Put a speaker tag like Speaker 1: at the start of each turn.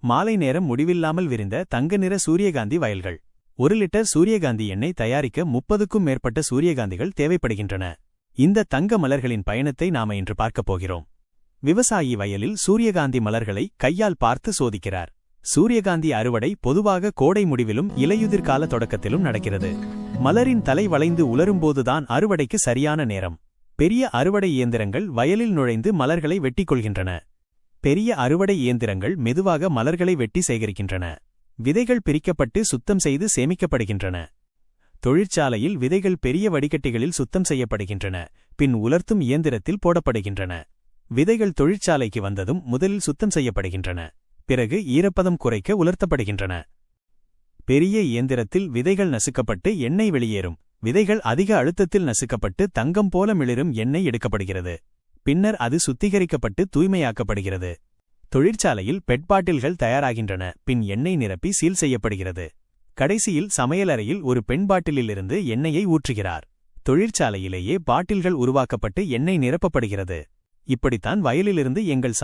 Speaker 1: மாலை நேரம் முடிவில்லாமல் விரிந்த தங்க நிற சூரியகாந்தி வயல்கள். ஒரு லிட்டர் சூரியகாந்தி எண்ணெய் தயாரிக்க முப்பதுக்கும் மேற்பட்ட சூரியகாந்திகள் தேவைப்படுகின்றன. இந்த தங்க மலர்களின் பயணத்தை நாம இன்று பார்க்கப் போகிறோம். விவசாயி வயலில் சூரியகாந்தி மலர்களை கையால் பார்த்து சோதிக்கிறார். சூரியகாந்தி அறுவடை பொதுவாக கோடை முடிவிலும் இலையுதிர்கால தொடக்கத்திலும் நடக்கிறது. மலரின் தலை வளைந்து உலரும்போதுதான் அறுவடைக்கு சரியான நேரம். பெரிய அறுவடை இயந்திரங்கள் வயலில் நுழைந்து மலர்களை வெட்டிக்கொள்கின்றன. பெரிய அறுவடை இயந்திரங்கள் மெதுவாக மலர்களை வெட்டி சேகரிக்கின்றன. விதைகள் பிரிக்கப்பட்டு சுத்தம் செய்து சேமிக்கப்படுகின்றன. தொழிற்சாலையில் விதைகள் பெரிய வடிகட்டிகளில் சுத்தம் செய்யப்படுகின்றன. பின் உலர்த்தும் இயந்திரத்தில் போடப்படுகின்றன. விதைகள் தொழிற்சாலைக்கு வந்ததும் முதலில் சுத்தம் செய்யப்படுகின்றன. பிறகு ஈரப்பதம் குறைக்க உலர்த்தப்படுகின்றன. பெரிய இயந்திரத்தில் விதைகள் நசுக்கப்பட்டு எண்ணெய் வெளியேறும். விதைகள் அதிக அழுத்தத்தில் நசுக்கப்பட்டு தங்கம் போல மிளிரும் எண்ணெய் எடுக்கப்படுகிறது. பின்னர் அது சுத்திகரிக்கப்பட்டு தூய்மையாக்கப்படுகிறது. தொழிற்சாலையில் பெட் பாட்டில்கள் தயாராகின்றன பின் எண்ணெய் நிரப்பி சீல் செய்யப்படுகிறது. கடைசியில் சமையலறையில் ஒரு பெண் பாட்டிலிலிருந்து எண்ணெயை ஊற்றுகிறார். தொழிற்சாலையிலேயே பாட்டில்கள் உருவாக்கப்பட்டு எண்ணெய் நிரப்பப்படுகிறது. இப்படித்தான் வயலிலிருந்து எங்கள்